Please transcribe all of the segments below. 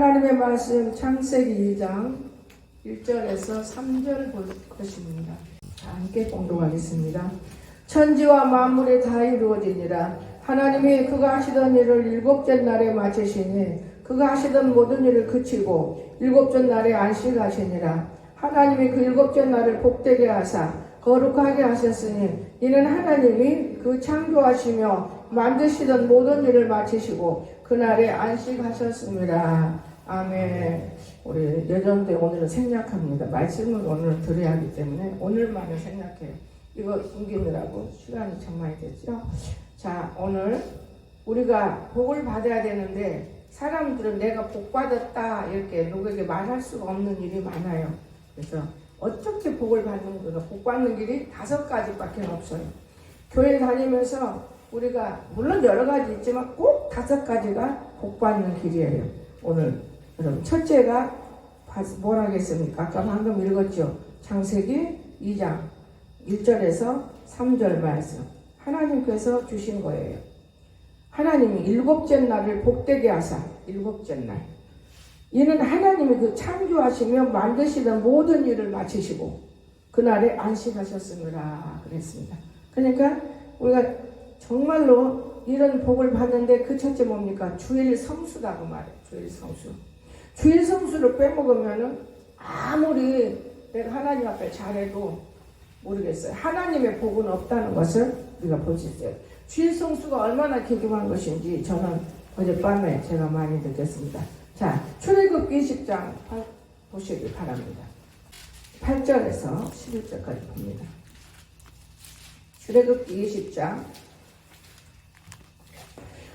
하나님의 말씀 창세기 2장 1절에서 3절 볼 것입니다. 자, 함께 공동하겠습니다. 천지와 만물이 다 이루어지니라. 하나님이 그가 하시던 일을 일곱째 날에 마치시니 그가 하시던 모든 일을 그치고 일곱째 날에 안식하시니라. 하나님이 그 일곱째 날을 복되게 하사 거룩하게 하셨으니 이는 하나님이 그 창조하시며 만드시던 모든 일을 마치시고 그날에 안식하셨습니다. 아멘. 우리 예전대 오늘은 생략합니다. 말씀을 오늘 들어야 하기 때문에 오늘만을 생략해요. 이거 숨기느라고 시간이 참 많이 됐죠. 자, 오늘 우리가 복을 받아야 되는데 사람들은 내가 복 받았다 이렇게 누구에게 말할 수가 없는 일이 많아요. 그래서 어떻게 복을 받는 거가 복 받는 길이 다섯 가지밖에 없어요. 교회 다니면서 우리가 물론 여러 가지 있지만 꼭 다섯 가지가 복 받는 길이에요. 오늘 여러분 첫째가 뭘 하겠습니까? 아까 방금 읽었죠. 창세기 2장 1절에서 3절 말씀. 하나님께서 주신 거예요. 하나님이 일곱째 날을 복되게 하사 일곱째 날. 이는 하나님이 그 창조하시며 만드시던 모든 일을 마치시고 그날에 안식하셨습니다. 그랬습니다. 그러니까 우리가 정말로 이런 복을 받는데 그 첫째 뭡니까? 주일 성수라고 말해요. 주일 성수. 주일 성수를 빼먹으면은 아무리 내가 하나님 앞에 잘해도 모르겠어요. 하나님의 복은 없다는 것을 우리가 볼 수 있어요. 주일 성수가 얼마나 귀중한 것인지 저는 어젯밤에 제가 많이 느꼈습니다. 자, 출애굽기 10장 보시기 바랍니다. 8절에서 11절까지 봅니다. 출애굽기 20장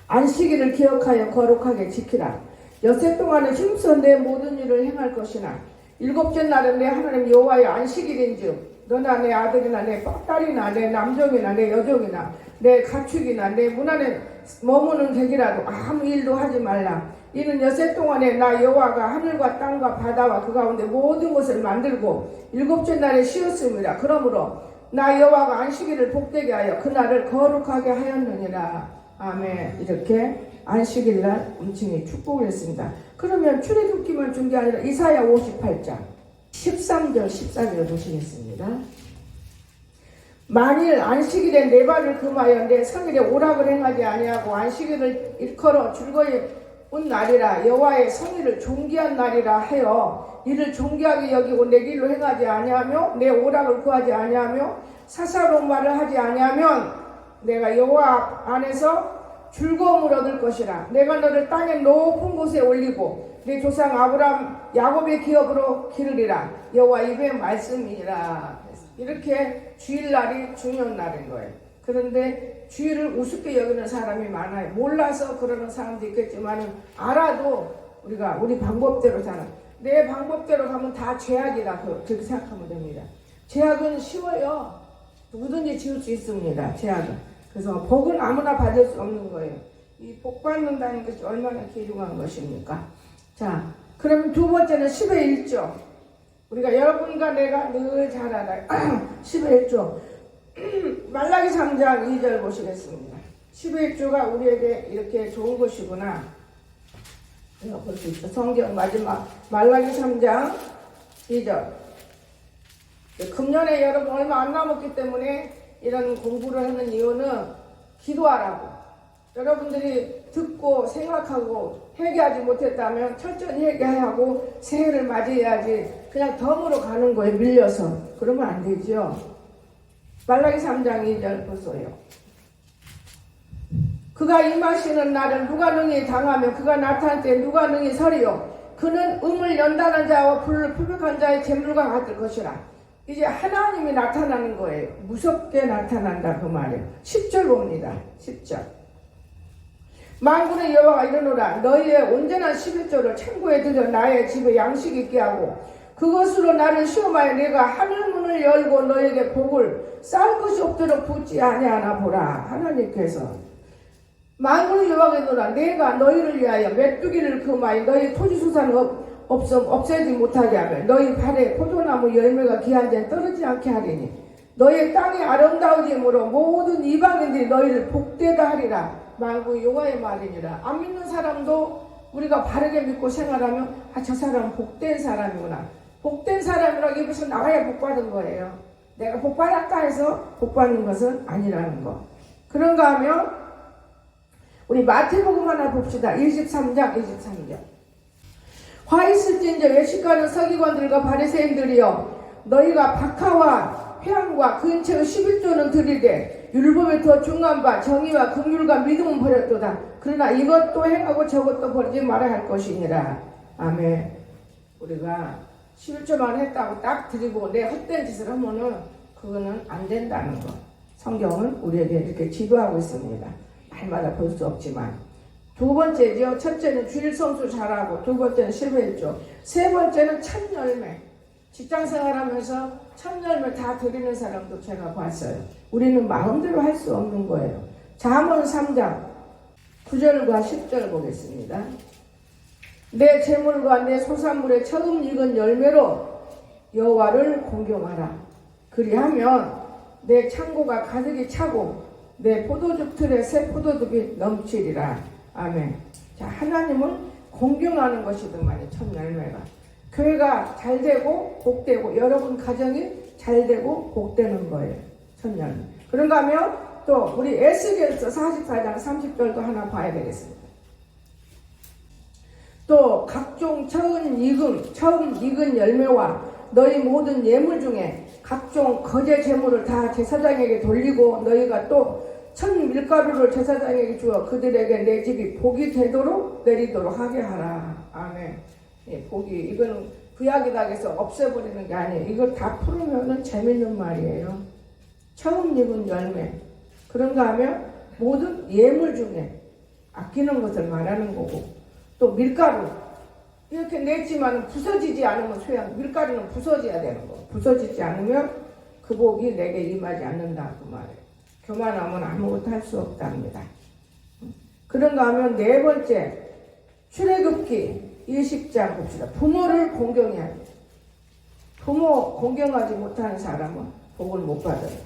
안식일을 기억하여 거룩하게 지키라. 여세 동안은 힘써 내 모든 일을 행할 것이나 일곱째 날은 내 하나님 여호와의 안식일인즉 너나 내 아들이나 내 딸이나 내 남종이나 내 여종이나 내 가축이나 내 문 안에 머무는 객이라도 아무 일도 하지 말라. 이는 여세 동안에 나 여호와가 하늘과 땅과 바다와 그 가운데 모든 것을 만들고 일곱째 날에 쉬었습니다. 그러므로 나 여호와가 안식일을 복되게 하여 그날을 거룩하게 하였느니라. 아멘. 이렇게 안식일 날 엄청히 축복을 했습니다. 그러면 출애굽기만 준 게 아니라 이사야 58장 13절 14절 보시겠습니다. 만일 안식일에 내 발을 금하여 내 성일에 오락을 행하지 아니하고 안식일을 일컬어 즐거이 온 날이라 여호와의 성일을 존귀한 날이라 하여 이를 존귀하게 여기고 내 길로 행하지 아니하며 내 오락을 구하지 아니하며 사사로운 말을 하지 아니하면 내가 여호와 안에서 즐거움을 얻을 것이라. 내가 너를 땅의 높은 곳에 올리고 내 조상 아브람 야곱의 기업으로 기르리라. 여호와 입의 말씀이니라. 이렇게 주일날이 중요한 날인 거예요. 그런데 주일을 우습게 여기는 사람이 많아요. 몰라서 그러는 사람도 있겠지만 알아도 우리가 우리 방법대로 사는 내 방법대로 가면 다 죄악이다. 그렇게 생각하면 됩니다. 죄악은 쉬워요. 누구든지 지을 수 있습니다. 죄악은 그래서 복은 아무나 받을 수 없는 거예요. 이 복 받는다는 것이 얼마나 귀중한 것입니까? 자, 그럼 두 번째는 10의 1조. 우리가 여러분과 내가 늘 잘 알아요. 10의 1조. 말라기 3장 2절 보시겠습니다. 10의 1조가 우리에게 이렇게 좋은 것이구나. 이거 볼수 있죠. 성경 마지막 말라기 3장 2절. 금년에 여러분 얼마 안 남았기 때문에 이런 공부를 하는 이유는 기도하라고. 여러분들이 듣고 생각하고 회개하지 못했다면 철저히 회개하고 새해를 맞이해야지 그냥 덤으로 가는 거에 밀려서 그러면 안 되죠. 말라기 3장 2절 보세요. 그가 임하시는 날은 누가 능히 당하며 그가 나타날 때 누가 능히 서리요. 그는 음을 연단한 자와 불을 표백한 자의 재물과 같을 것이라. 이제 하나님이 나타나는 거예요. 무섭게 나타난다 그 말이에요. 10절 봅니다. 10절. 만군의 여호와가 이르노라 너희의 온전한 11조를 창고에 들여 나의 집에 양식 있게 하고 그것으로 나를 시험하여 내가 하늘 문을 열고 너에게 복을 쌓을 것이 없도록 붙지 아니하나 보라 하나님께서 만군의 여호와가 이르노라 내가 너희를 위하여 메뚜기를 금하여 너희 토지 수산을 없음 없애지 못하게 하며 너희 발에 포도나무 열매가 귀한 데는 떨어지지 않게 하리니 너희 땅이 아름다우지므로 모든 이방인들이 너희를 복되다 하리라 만구 여호와의 말이니라 안 믿는 사람도 우리가 바르게 믿고 생활하면 아 저 사람은 복된 사람이구나. 복된 사람이라고 입에서 나와야 복 받은 거예요. 내가 복 받았다 해서 복 받는 것은 아니라는 거. 그런가 하면 우리 마태복음 하나 봅시다. 23장 23절. 화 있을진저 외식하는 서기관들과 바리새인들이여 너희가 박하와 회양과 근처의 11조는 드리되 율법에 더 중한 바 정의와 긍휼과 믿음은 버렸도다. 그러나 이것도 행하고 저것도 버리지 말아야 할 것이니라. 아멘. 우리가 11조만 했다고 딱 드리고 내 헛된 짓을 하면은 그거는 안 된다는 거. 성경은 우리에게 이렇게 지도하고 있습니다. 말마다 볼 수 없지만. 두 번째죠. 첫째는 주일 성수 잘하고, 두 번째는 실패했죠. 세 번째는 첫 열매. 직장 생활하면서 첫 열매 다 드리는 사람도 제가 봤어요. 우리는 마음대로 할 수 없는 거예요. 잠언 3장 9절과 10절 보겠습니다. 내 재물과 내 소산물의 처음 익은 열매로 여호와를 공경하라. 그리하면 내 창고가 가득히 차고 내 포도즙 틀에 새 포도즙이 넘치리라. 아멘. 자, 하나님을 공경하는 것이더만요, 첫 열매가. 교회가 잘 되고 복되고 여러분 가정이 잘 되고 복되는 거예요. 첫 열매. 그런가 하면 또 우리 에스겔서 44장 30절도 하나 봐야 되겠습니다. 또 각종 처음 익음, 처음 익은 열매와 너희 모든 예물 중에 각종 거제 제물을 다 제사장에게 돌리고 너희가 또 천 밀가루를 제사장에게 주어 그들에게 내 집이 복이 되도록 내리도록 하게 하라. 아멘. 예, 복이 이거는 구약이다 해서 없애버리는 게 아니에요. 이걸 다 풀으면은 재밌는 말이에요. 처음 익은 열매. 그런가 하면 모든 예물 중에 아끼는 것을 말하는 거고 또 밀가루 이렇게 냈지만 부서지지 않으면 소양 밀가루는 부서져야 되는 거 부서지지 않으면 그 복이 내게 임하지 않는다 그 말이에요 교만하면 아무것도 할 수 없답니다. 그런가 하면 네 번째 출애굽기 20장 봅시다. 부모를 공경해야 합니다 부모 공경하지 못하는 사람은 복을 못 받아요.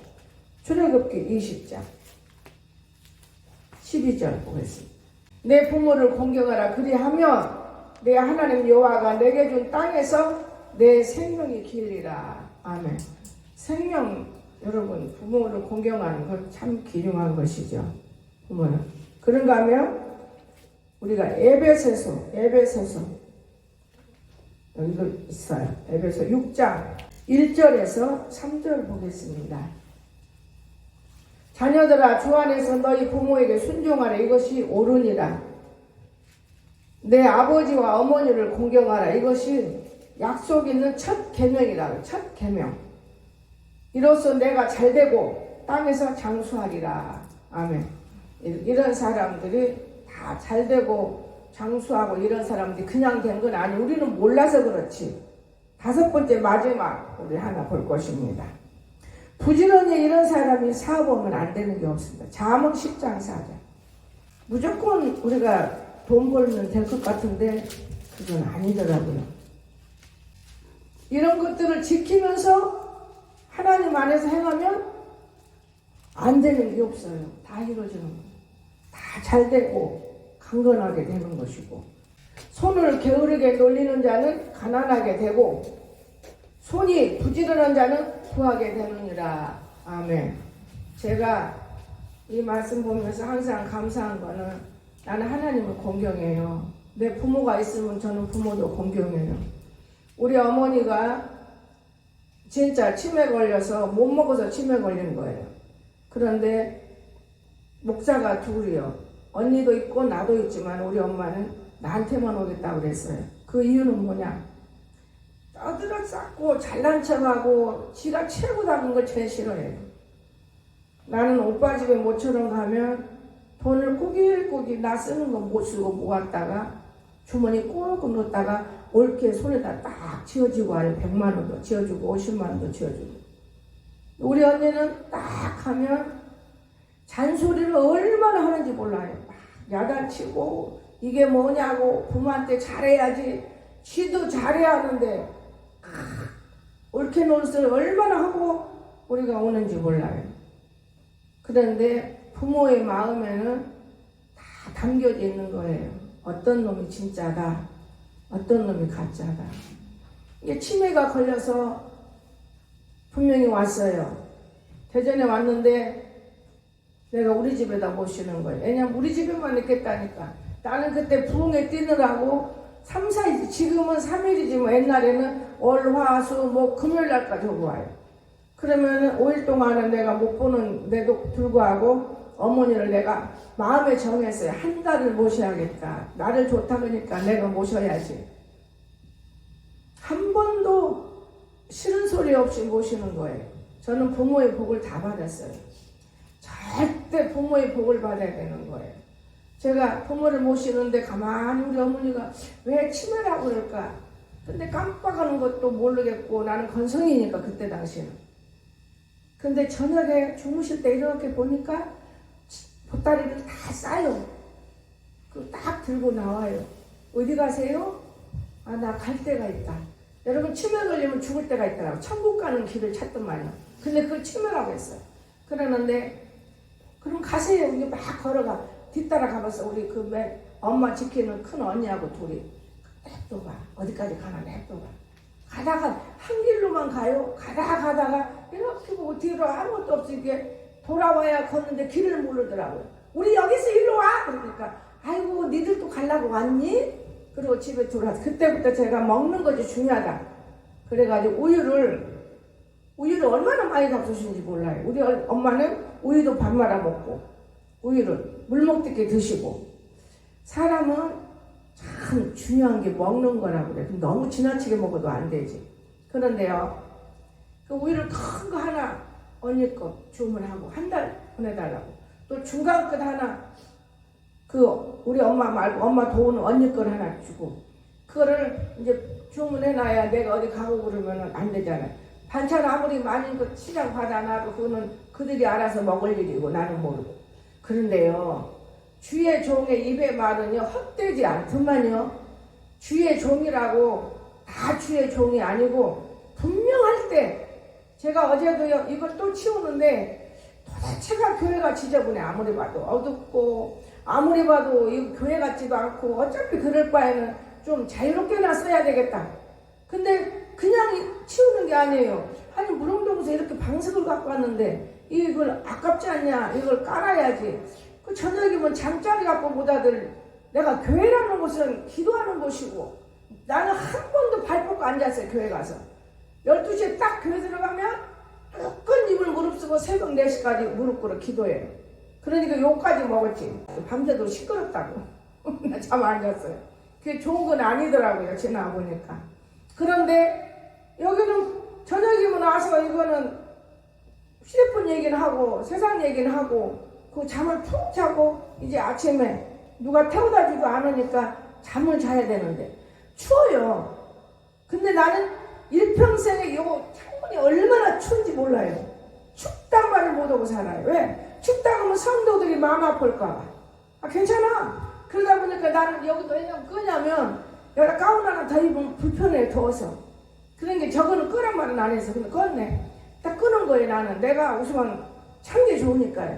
출애굽기 20장 12절 보겠습니다. 내 부모를 공경하라. 그리하면 내 하나님 여호와가 내게 준 땅에서 내 생명이 길리라. 아멘. 생명 여러분 부모를 공경하는 건 참 기중한 것이죠. 부모는 그런가 하면 우리가 에베소서 에베소서 여기도 있어요. 에베소 6장 1절에서 3절 보겠습니다. 자녀들아 주 안에서 너희 부모에게 순종하라 이것이 옳으니라. 내 아버지와 어머니를 공경하라 이것이 약속 있는 첫 계명이라 첫 계명. 이로써 내가 잘 되고 땅에서 장수하리라. 아멘. 이런 사람들이 다 잘 되고 장수하고 이런 사람들이 그냥 된 건 아니. 우리는 몰라서 그렇지. 다섯 번째 마지막 우리 하나 볼 것입니다. 부지런히 이런 사람이 사업하면 안 되는 게 없습니다. 자문 10장 4절. 무조건 우리가 돈 벌면 될 것 같은데 그건 아니더라고요. 이런 것들을 지키면서 하나님 안에서 행하면 안 되는 게 없어요. 다 이루어지는 거예요. 다 잘 되고 강건하게 되는 것이고 손을 게으르게 놀리는 자는 가난하게 되고 손이 부지런한 자는 구하게 되느니라. 아멘. 제가 이 말씀 보면서 항상 감사한 거는 나는 하나님을 공경해요. 내 부모가 있으면 저는 부모도 공경해요. 우리 어머니가 진짜 치매 걸려서 못 먹어서 치매 걸린 거예요. 그런데 목사가 둘이요. 언니도 있고 나도 있지만 우리 엄마는 나한테만 오겠다고 그랬어요. 그 이유는 뭐냐? 떠들어 쌓고 잘난 척하고 지가 최고 다는 걸 제일 싫어해요. 나는 오빠 집에 모처럼 가면 돈을 꾸길꾸길 나 쓰는 거 못 쓰고 모았다가 주머니 꾹꾹 넣었다가 올게 손에다 딱 쥐어주고 와요. 100만 원도 쥐어주고 50만 원도 쥐어주고. 우리 언니는 딱 하면 잔소리를 얼마나 하는지 몰라요. 막 야단치고 이게 뭐냐고 부모한테 잘해야지 지도 잘해야 하는데 옳게 노릇을 얼마나 하고 우리가 오는지 몰라요. 그런데 부모의 마음에는 다 담겨져 있는 거예요. 어떤 놈이 진짜다, 어떤 놈이 가짜다. 이게 치매가 걸려서 분명히 왔어요. 대전에 왔는데 내가 우리 집에다 모시는 거예요. 왜냐면 우리 집에만 있겠다니까. 나는 그때 부흥에 뛰느라고 3, 4일, 지금은 3일이지 뭐 옛날에는 월, 화, 수, 뭐 금요일 날까지 오고 와요. 그러면은 5일 동안은 내가 못 보는데도 불구하고 어머니를 내가 마음에 정했어요. 한 달을 모셔야겠다. 나를 좋다 그러니까 내가 모셔야지. 한 번도 싫은 소리 없이 모시는 거예요. 저는 부모의 복을 다 받았어요. 절대 부모의 복을 받아야 되는 거예요. 제가 부모를 모시는데 가만히 우리 어머니가 왜 치매라고 그럴까? 근데 깜빡하는 것도 모르겠고 나는 건성이니까 그때 당시는. 근데 저녁에 주무실 때 이렇게 보니까 보따리를 다 싸요. 그딱 들고 나와요. 어디 가세요? 아, 나 갈 데가 있다. 여러분, 치매 걸리면 죽을 때가 있더라고. 천국 가는 길을 찾더만요. 근데 그걸 치매라고 했어요. 그러는데, 그럼 가세요. 이게 막 걸어가. 뒤따라 가봐서 우리 그 맨 엄마 지키는 큰 언니하고 둘이 냅둬 봐. 어디까지 가나 냅둬 봐. 가다가 한 길로만 가요. 가다가 가다가 이렇게 보고 뒤로 아무것도 없이 이렇게 돌아와야 걷는데 길을 모르더라고요. 우리 여기서 일로 와! 그러니까 아이고 니들도 가려고 왔니? 그리고 집에 들어와서 그때부터 제가 먹는 것이 중요하다. 그래가지고 우유를 우유를 얼마나 많이 잡수신지 몰라요. 우리 얼- 엄마는 우유도 밥 말아 먹고 우유를 물 먹듯이 드시고 사람은 참 중요한 게 먹는 거라고 그래. 너무 지나치게 먹어도 안 되지. 그런데요, 그 우유를 큰 거 하나 언니 거 주문하고 한 달 보내달라고. 또 중간 것 하나 그 우리 엄마 말고 엄마 도우는 언니 걸 하나 주고 그거를 이제 주문해놔야 내가 어디 가고 그러면 안 되잖아요. 반찬 아무리 많은 거 시장 받아놔도 그거는 그들이 알아서 먹을 일이고 나는 모르고. 그런데요, 주의 종의 입의 말은요, 헛되지 않더만요. 주의 종이라고 다 주의 종이 아니고 분명할 때 제가 어제도요, 이걸 또 치우는데 도대체가 교회가 지저분해. 아무리 봐도 어둡고 아무리 봐도 이 교회 같지도 않고 어차피 그럴 바에는 좀 자유롭게 나 써야 되겠다. 근데 그냥 이- 치우는 게 아니에요. 아니 무릉동에서 이렇게 방석을 갖고 왔는데 이걸 아깝지 않냐? 이걸 깔아야지. 그 저녁이면 잠자리 갖고 보다들 내가 교회라는 곳은 기도하는 곳이고 나는 한 번도 발 뻗고 앉았어요 교회 가서 12시에 딱 교회 들어가면 무조건 입을 무릅쓰고 새벽 4시까지 무릎 꿇어 기도해요. 그러니까 욕까지 먹었지. 밤새도 시끄럽다고. 나 잠 안 잤어요. 그게 좋은 건 아니더라고요. 지나 보니까. 그런데 여기는 저녁이면 와서 이거는 휴대폰 얘기는 하고 세상 얘기는 하고 그 잠을 푹 자고 이제 아침에 누가 태워다 주도 않으니까 잠을 자야 되는데 추워요. 근데 나는 일평생에 요거 창문이 얼마나 추운지 몰라요. 춥단 말을 못하고 살아요. 왜? 춥다 그러면 성도들이 마음 아플까봐. 아, 괜찮아. 그러다 보니까 나는 여기도 왜냐면 끄냐면 여기다 가운 하나 더 입으면 불편해, 더워서. 그러니까 저거는 끄란 말은 안 해서 근데 껐네. 딱 끄는 거예요, 나는. 내가 우선 참게 좋으니까요.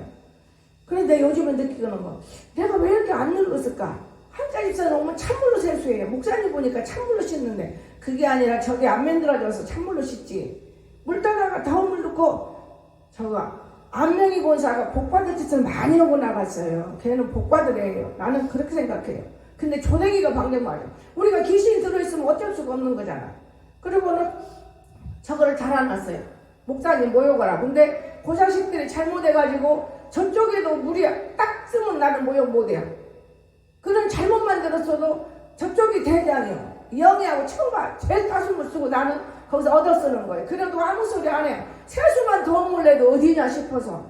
그런데 요즘은 느끼는 거. 내가 왜 이렇게 안 늙었을까? 한자 집사는 오면 찬물로 세수해요. 목사님 보니까 찬물로 씻는데 그게 아니라 저기 안 만들어져서 찬물로 씻지. 물 떠다가 더운 물 넣고 저거 안명희 권사가 복받을 짓을 많이 하고 나갔어요. 걔는 복받으래요. 나는 그렇게 생각해요. 근데 조댕이가 방금 말이야. 우리가 귀신이 들어있으면 어쩔 수가 없는 거잖아. 그리고는 저거를 달아놨어요. 목사님 모여가라. 근데 그 자식들이 잘못해가지고 저쪽에도 물이 딱 쓰면 나는 모여 못해요. 그런 잘못 만들었어도 저쪽이 대장이요. 영희하고 처음 제일 따순물 쓰고 나는 거기서 얻어 쓰는 거예요. 그래도 아무 소리 안 해. 세수만 더 물래도 어디냐 싶어서.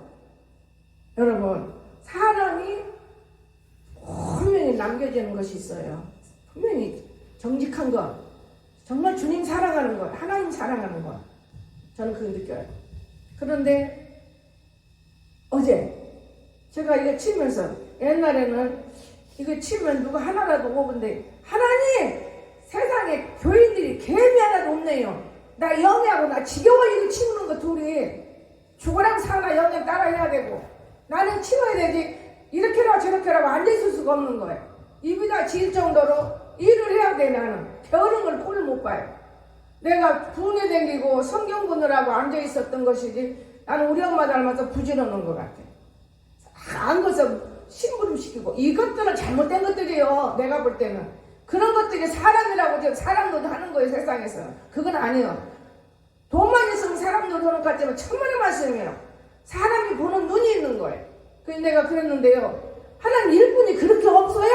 여러분, 사람이 분명히 남겨지는 것이 있어요. 분명히 정직한 것. 정말 주님 사랑하는 것. 하나님 사랑하는 것. 저는 그걸 느껴요. 그런데 어제 제가 이거 치면서 옛날에는 이거 치면 누가 하나라도 오는데 하나님 세상에 교인들이 개미 하나도 없네요. 나 영애하고 나 지겨워 이거 치우는 거 둘이 죽어랑 사나 영애 따라 해야 되고. 나는 치워야 되지. 이렇게라고 저렇게라고 앉아있을 수가 없는 거예요. 입이 다 지일 정도로 일을 해야 돼 나는. 게으른 걸 꼴을 못 봐요. 내가 군에 댕기고 성경 보느라고 앉아 있었던 것이지 나는 우리 엄마 닮아서 부지런한 것 같아. 안 것을 심부름 시키고. 이것들은 잘못된 것들이에요. 내가 볼 때는 그런 것들이 사람이라고 지금 사람도 하는 거예요 세상에서. 그건 아니에요. 돈만 있으면 사람도 보는 것 같지만 천만의 말씀이에요. 사람이 보는 눈이 있는 거예요. 그래서 내가 그랬는데요. 하나님 일꾼이 그렇게 없어요?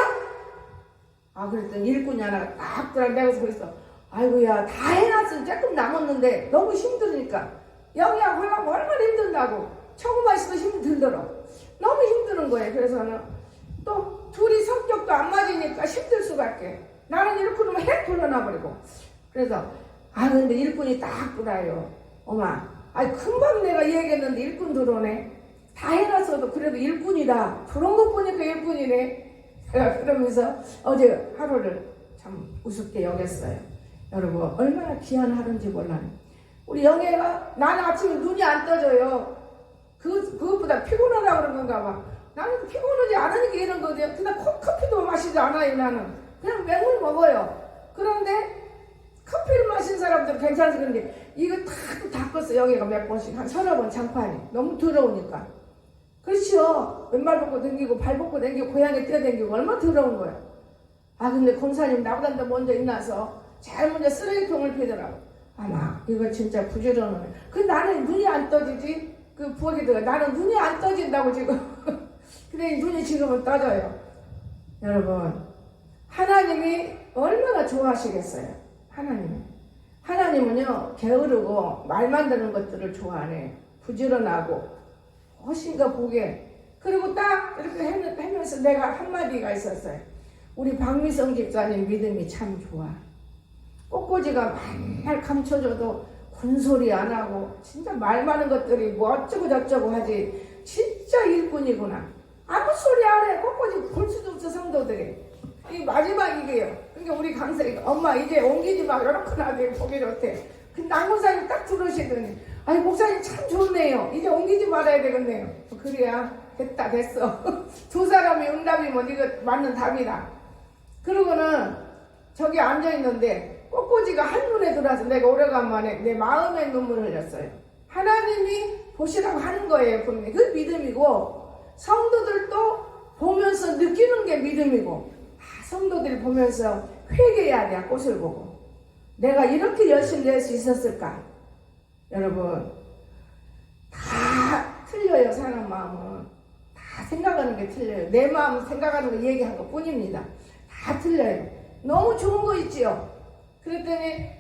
아 그랬더니 일꾼이 하나가 딱 들어 내가 그랬어. 아이고야 다 해놨으면 조금 남았는데 너무 힘드니까. 영양 하려고 얼마나 힘든다고. 처음만 있어도 힘들더라. 너무 힘드는 거예요. 그래서 는 또 둘이 성격도 안 맞으니까 힘들 수밖에 나는 하면 핵 돌려놔버리고. 그래서 아 근데 일꾼이 딱 들어요. 엄마 아이 금방 내가 얘기했는데 일꾼 들어오네. 다 해놨어도 그래도 일꾼이다. 그런 거 보니까 일꾼이네. 그러면서 어제 하루를 참 우습게 여겼어요. 여러분 얼마나 귀한 하루인지 몰라요. 우리 영애가 나는 아침에 눈이 안 떠져요. 그, 그것보다 피곤하다 그런 건가 봐 나는 피곤하지 않으니까 이런 그냥 코- 커피도 마시지 않아요 나는. 그냥 맹물 먹어요. 그런데 커피를 마신 사람들은 괜찮아서 그런데 이거 다 닦았어. 영애가 몇 번씩. 한 서너 번 장판이. 너무 더러우니까. 그렇죠 왼발 벗고 댕기고 발 벗고 댕기고 고양이 뛰어댕기고 얼마나 더러운 거야. 아 근데 권사님 나보다 더 먼저 일어나서 제일 먼저 쓰레기통을 피더라고. 아마 이거 진짜 부지런하네. 그 나는 눈이 안 떠지지? 그 부엌에다가 나는 눈이 안 떠진다고 지금 근데 눈이 지금은 떠져요. 여러분 하나님이 얼마나 좋아하시겠어요? 하나님은 하나님은요 게으르고 말만 듣는 것들을 좋아하네. 부지런하고 훨씬가 보게. 그리고 딱 이렇게 하면- 하면서 내가 한마디가 있었어요. 우리 박미성 집사님 믿음이 참 좋아. 꽃꽂이가 맨날 감춰줘도 군소리 안 하고 진짜 말 많은 것들이 뭐 어쩌고 저쩌고 하지. 진짜 일꾼이구나 아무 소리 안 해. 꽃꽂이 볼 수도 없어 성도들이 이 마지막 이게요. 그러니까 우리 강사가 엄마 이제 옮기지 마. 이렇게 하게 보기 좋대. 그 남고사님 딱 들어오시더니 아니 목사님 참 좋네요. 이제 옮기지 말아야 되겠네요. 그래야 됐다 됐어. 두 사람이 응답이면 이거 맞는 답이다. 그러고는 저기 앉아 있는데 꽃꽂이가 한눈에 들어와서 내가 오래간만에 내 마음의 눈물을 흘렸어요. 하나님이 보시라고 하는 거예요, 분명히. 그 믿음이고 성도들도 보면서 느끼는 게 믿음이고 아, 성도들이 보면서 회개해야 돼, 꽃을 보고. 내가 이렇게 열심히 낼 수 있었을까? 여러분, 다 틀려요, 사람 마음은. 다 생각하는 게 틀려요. 내 마음 생각하는 거 얘기한 것 뿐입니다. 다 틀려요. 너무 좋은 거 있지요. 그랬더니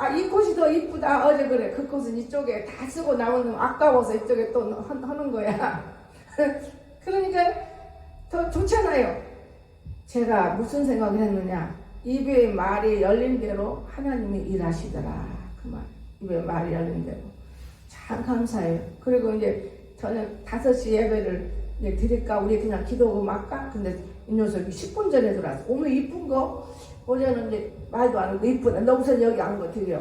아 이 꽃이 더 이쁘다 어제 그래 그 꽃은 이쪽에 다 쓰고 나오는 아까워서 이쪽에 또 하- 하는 거야. 그러니까 더 좋잖아요. 제가 무슨 생각을 했느냐 입의 말이 열린 대로 하나님이 일하시더라 그 말. 입의 말이 열린 대로 참 감사해요. 그리고 이제 저는 5시 예배를 이제 드릴까 우리 그냥 기도하고 말까 근데 이 녀석이 10분 전에 들어왔어. 오늘 이쁜 거 어제는 이제 말도 안 하고 이쁘다. 너 우선 여기 안거 드려.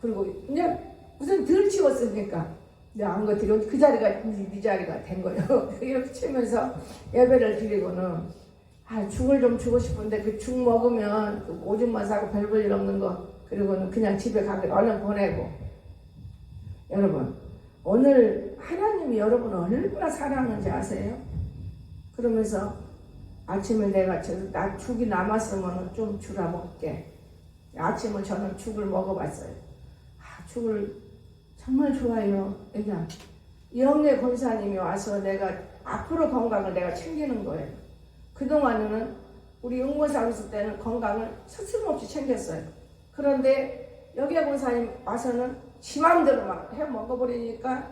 그리고 이제 우선 덜 치웠으니까 안거 드려. 그 자리가 네, 네 자리가 된 거예요. 이렇게 치면서 예배를 드리고는 아 죽을 좀 주고 싶은데 그 죽 먹으면 그 오줌만 싸고 별 볼 일 없는 거 그리고는 그냥 집에 가게 얼른 보내고 여러분 오늘 하나님이 여러분을 얼마나 사랑하는지 아세요? 그러면서 아침에 내가 저, 나 죽이 남았으면 좀 주라 먹게. 아침은 저는 죽을 먹어봤어요. 아, 죽을 정말 좋아해요. 그냥 영의 권사님이 와서 내가 앞으로 건강을 내가 챙기는 거예요. 그동안에는 우리 응원사 있을 때는 건강을 스스럼없이 챙겼어요. 그런데 여기의 권사님 와서는 지 맘대로 막 해 먹어버리니까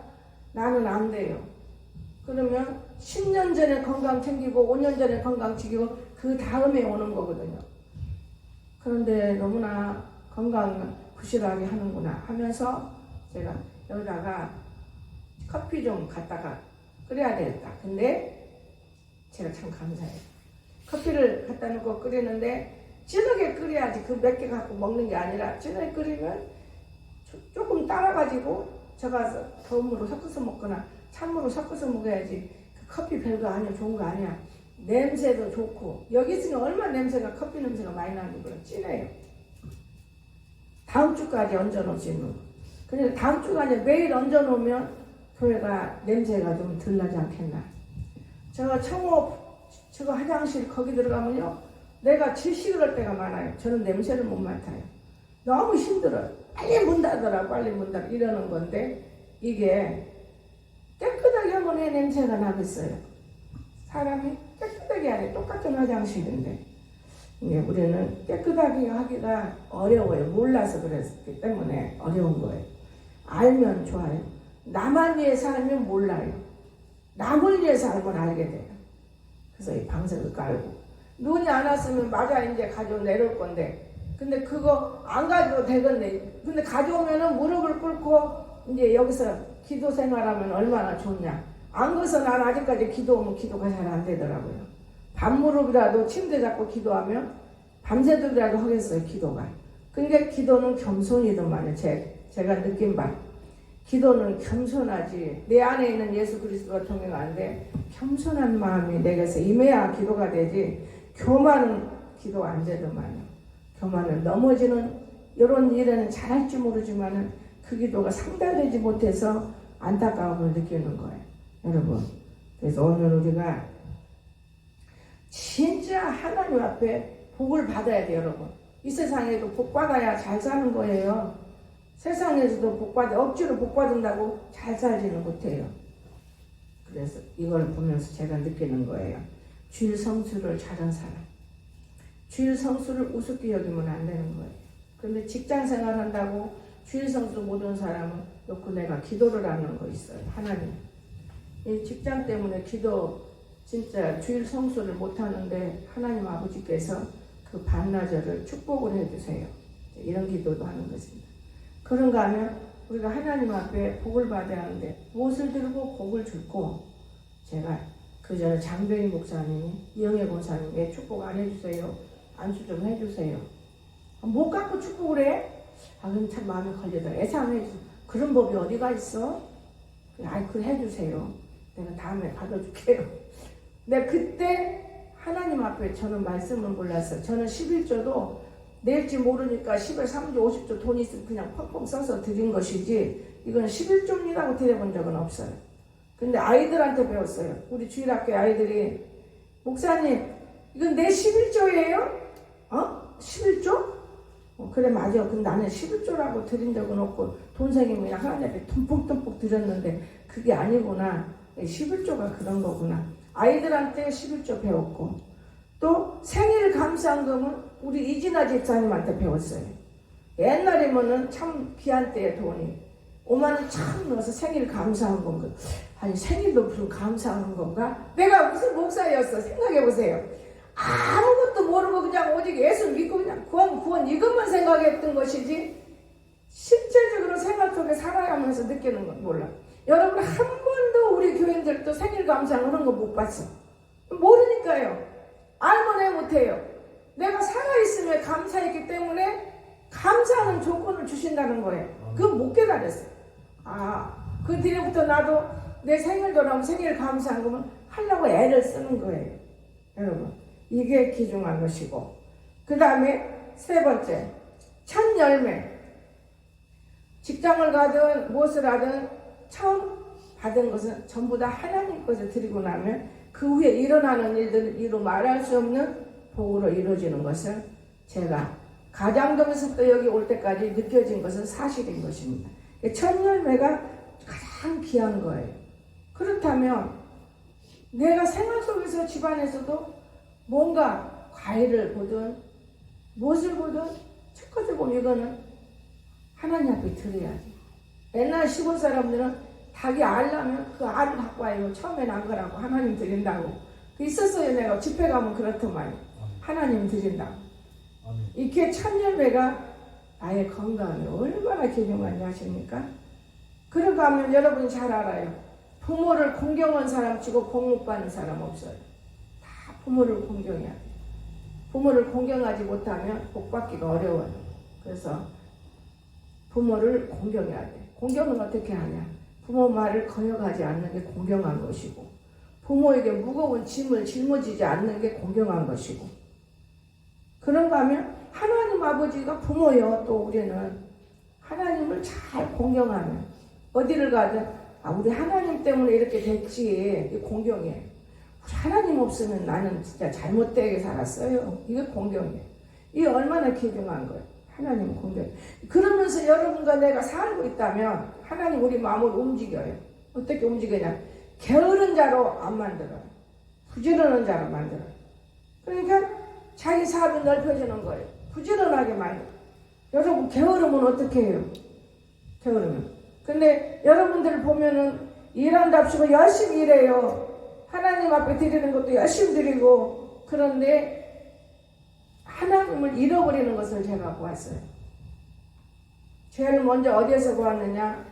나는 안 돼요. 그러면 10년 전에 건강 챙기고 5년 전에 건강 챙기고 그 다음에 오는 거거든요. 그런데 너무나 건강 부실하게 하는구나 하면서 제가 여기다가 커피 좀 갖다가 끓여야 되겠다. 근데 제가 참 감사해요. 커피를 갖다 놓고 끓이는데 진하게 끓여야지 그 몇 개 갖고 먹는 게 아니라 진하게 끓이면 조- 조금 따라가지고 제가 더움으로 섞어서 먹거나 찬물로 섞어서 먹어야지 그 커피 별거 아니야 좋은 거 아니야 냄새도 좋고 여기 있으면 얼마나 냄새가 커피 냄새가 많이 나는 거라 진해요. 다음 주까지 거. 그래서 다음 주까지 매일 얹어놓으면 교회가 냄새가 좀 덜 나지 않겠나. 제가 청호 저거 화장실 거기 들어가면요. 내가 질식을 할 때가 많아요. 저는 냄새를 못 맡아요. 너무 힘들어요. 빨리 문 닫아라, 빨리 문 닫아. 이러는 건데, 이게 깨끗하게 하면 왜 냄새가 나겠어요? 사람이 깨끗하게 하래. 똑같은 화장실인데. 이게 우리는 깨끗하게 하기가 어려워요. 몰라서 그랬기 때문에 어려운 거예요. 알면 좋아요. 나만 위해서 알면 몰라요. 남을 위해서 알면 알게 돼요. 그래서 이 방석을 깔고. 눈이 안 왔으면 맞아 이제 가지고 내려올 건데. 근데 그거 안 가져도 되겠네. 근데 가져오면은 무릎을 꿇고 이제 여기서 기도 생활하면 얼마나 좋냐. 안 그래서 난 아직까지 기도하면 기도가 잘 안 되더라고요. 밤무릎이라도 침대 잡고 기도하면 밤새도록이라도 하겠어요, 기도가. 그러니까 기도는 겸손이더만요, 제, 제가 느낀 바. 기도는 겸손하지. 내 안에 있는 예수 그리스도가 통행하는데 겸손한 마음이 내게서 임해야 기도가 되지. 교만은 기도 안 되더만요. 교만은 넘어지는 이런 일에는 잘할 줄 모르지만은 그 기도가 상달되지 못해서 안타까움을 느끼는 거예요. 여러분. 그래서 오늘 우리가 진짜 하나님 앞에 복을 받아야 돼요, 여러분. 이 세상에도 복 받아야 잘 사는 거예요. 세상에서도 복 받아, 억지로 복 받은다고 잘 살지는 못해요. 그래서 이걸 보면서 제가 느끼는 거예요. 주일 성수를 잘한 사람. 주일 성수를 우습게 여기면 안 되는 거예요. 근데 직장 생활 한다고 주일 성수 못한 사람은 놓고 내가 기도를 하는 거 있어요. 하나님. 이 직장 때문에 기도 진짜 주일 성수를 못 하는데 하나님 아버지께서 그 반나절을 축복을 해주세요. 이런 기도도 하는 것입니다. 그런가 하면 우리가 하나님 앞에 복을 받아야 하는데 무엇을 들고 복을 줄고 제가 그 전에 장병희 목사님이 이영애 권사님께 축복 안 해주세요. 안수 좀 해주세요. 못 갖고 축복을 해? 아, 그럼 참 마음에 걸리더라. 애사 안 해주세요. 그런 법이 어디가 있어? 아, 그 해주세요. 내가 다음에 받아줄게요. 근데 그때 하나님 앞에 저는 말씀을 몰랐어요. 저는 11조도 낼지 모르니까 10월 3조 50조 돈 있으면 그냥 펑펑 써서 드린 것이지 이건 11조입니다고 드려본 적은 없어요. 근데 아이들한테 배웠어요. 우리 주일학교 아이들이 목사님 이건 내 11조예요? 어? 11조? 어, 그래 맞아. 근데 나는 11조라고 드린 적은 없고 돈 생기면 하나님 앞에 듬뿍듬뿍 드렸는데 그게 아니구나. 11조가 그런 거구나. 아이들한테 11조 배웠고 또 생일 감사금은 우리 이진아 집사님한테 배웠어요. 옛날이면은 참 귀한 때의 돈이 5만 원 참 넣어서 생일 감사한 건가? 아니 생일도 무슨 감사하는 건가? 내가 무슨 목사였어 생각해 보세요. 아무것도 모르고 그냥 오직 예수 믿고 그냥 구원 구원 이것만 생각했던 것이지 실제적으로 속에 살아가면서 느끼는 건 몰라. 여러분 한 번도 우리 교인들도 생일 감사 그런 거 못 봤어. 모르니까요. 해 못해요. 내가 살아있음에 감사했기 때문에 감사하는 조건을 주신다는 거예요. 그건 못 깨달았어요. 아, 그 뒤로부터 나도 내 생일도 나면 생일 감사한 거면 하려고 애를 쓰는 거예요. 여러분, 이게 귀중한 것이고. 그 다음에 세 번째, 첫 열매. 직장을 가든 무엇을 하든 처음 받은 것은 전부 다 하나님 것을 드리고 나면 그 후에 일어나는 일들은 이루 말할 수 없는 복으로 이루어지는 것을 제가 가장동에서부터 여기 올 때까지 느껴진 것은 사실인 것입니다. 첫 열매가 가장 귀한 거예요. 그렇다면 내가 생활 속에서 집안에서도 뭔가 과일을 보든 무엇을 보든 첫 번째 보면 이거는 하나님 앞에 드려야지. 옛날 시골 사람들은 닭이 알려면 그 알을 갖고 와요. 처음엔 안 그러고 하나님 드린다고. 그 있었어요. 내가 집회 가면 그렇더만. 하나님 드린다고. 아멘. 이게 첫 열매가 나의 건강에 얼마나 귀중한지 아십니까? 그러고 하면 여러분이 잘 알아요. 부모를 공경한 사람 치고 공목받는 사람 없어요. 다 부모를 공경해야 돼요. 부모를 공경하지 못하면 복받기가 어려워요. 그래서 부모를 공경해야 돼. 공경은 어떻게 하냐? 부모 말을 거역하지 않는 게 공경한 것이고 부모에게 무거운 짐을 짊어지지 않는 게 공경한 것이고 그런가 하면 하나님 아버지가 부모요 또 우리는 하나님을 잘 공경하면 어디를 가든 아 우리 하나님 때문에 이렇게 됐지 이 공경이에요 우리 하나님 없으면 나는 진짜 잘못되게 살았어요. 이게 공경이에요. 이게 얼마나 귀중한 거예요 하나님 공경 그러면서 여러분과 내가 살고 있다면 하나님 우리 마음을 움직여요. 어떻게 움직이냐? 게으른 자로 안 만들어요. 부지런한 자로 만들어요. 그러니까 자기 사업이 넓혀지는 거예요. 부지런하게 만들어요. 여러분 게으르면 어떻게 해요? 게으르면 근데 여러분들 보면은 일한답시고 열심히 일해요. 하나님 앞에 드리는 것도 열심히 드리고 그런데 하나님을 잃어버리는 것을 제가 보았어요. 제일 먼저 어디에서 보았느냐?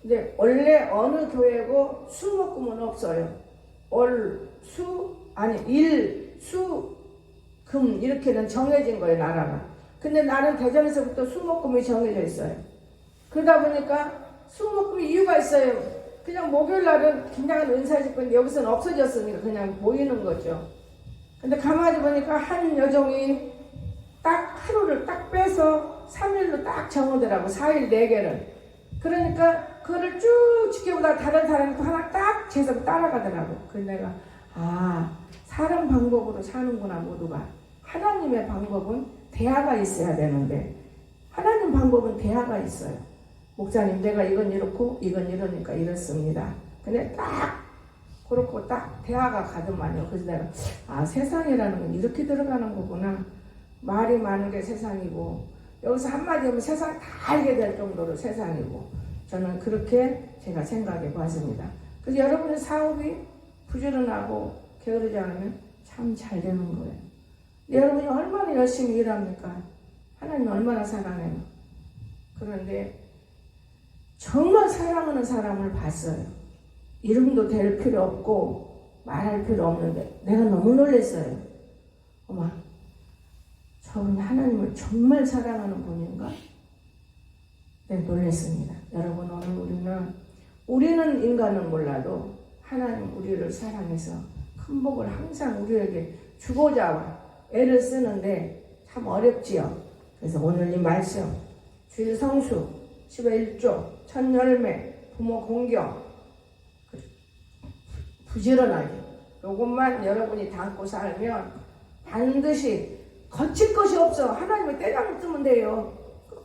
근데 원래 어느 교회고 수목금은 없어요. 월, 수, 아니 일, 수, 금 이렇게는 정해진 거예요 나라가. 근데 나는 대전에서부터 수목금이 정해져 있어요. 그러다 보니까 수목금이 이유가 있어요. 그냥 목요일 날은 긴장한 은사집인데 여기서는 없어졌으니까 그냥 모이는 거죠. 근데 가만히 보니까 한 여종이 딱 하루를 딱 빼서 3일로 딱 정하더라고. 4일 4개를. 그러니까 그거를 쭉 지켜보다 다른 사람이 또 하나 딱 재서 따라가더라고. 그래서 내가 아 사람 방법으로 사는구나 모두가. 하나님의 방법은 대화가 있어야 되는데 하나님 방법은 대화가 있어요. 목사님 내가 이건 이렇고 이건 이러니까 이렇습니다. 근데 딱 그렇고 딱 대화가 가더만요. 그래서 내가 아 세상이라는 건 이렇게 들어가는 거구나. 말이 많은 게 세상이고 여기서 한마디 하면 세상 다 알게 될 정도로 세상이고 저는 그렇게 제가 생각해 봤습니다. 그래서 여러분의 사업이 부지런하고 게으르지 않으면 참 잘 되는 거예요. 여러분이 얼마나 열심히 일합니까? 하나님 얼마나 사랑해요. 그런데 정말 사랑하는 사람을 봤어요. 이름도 될 필요 없고 말할 필요 없는데 내가 너무 놀랐어요. 어머, 저분이 하나님을 정말 사랑하는 분인가? 네, 놀랐습니다. 여러분 오늘 우리는 우리는 인간은 몰라도 하나님 우리를 사랑해서 큰 복을 항상 우리에게 주고자 애를 쓰는데 참 어렵지요. 그래서 오늘 이 말씀 주일 성수 11조 첫 열매 부모 공경 부지런하게. 요것만 여러분이 담고 살면 반드시 거칠 것이 없어. 하나님의 때장을 뜨면 돼요.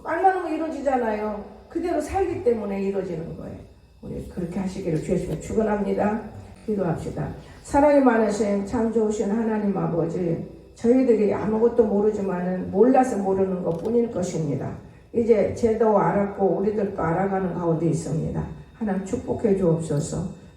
말만 하면 이루어지잖아요. 그대로 살기 때문에 이루어지는 거예요. 우리 그렇게 하시기를 주시면 축원합니다. 기도합시다. 사랑이 많으신 참 좋으신 하나님 아버지 저희들이 아무것도 모르지만은 몰라서 모르는 것 뿐일 것입니다. 이제 제도 알았고 우리들도 알아가는 가운데 있습니다. 하나님 축복해 주옵소서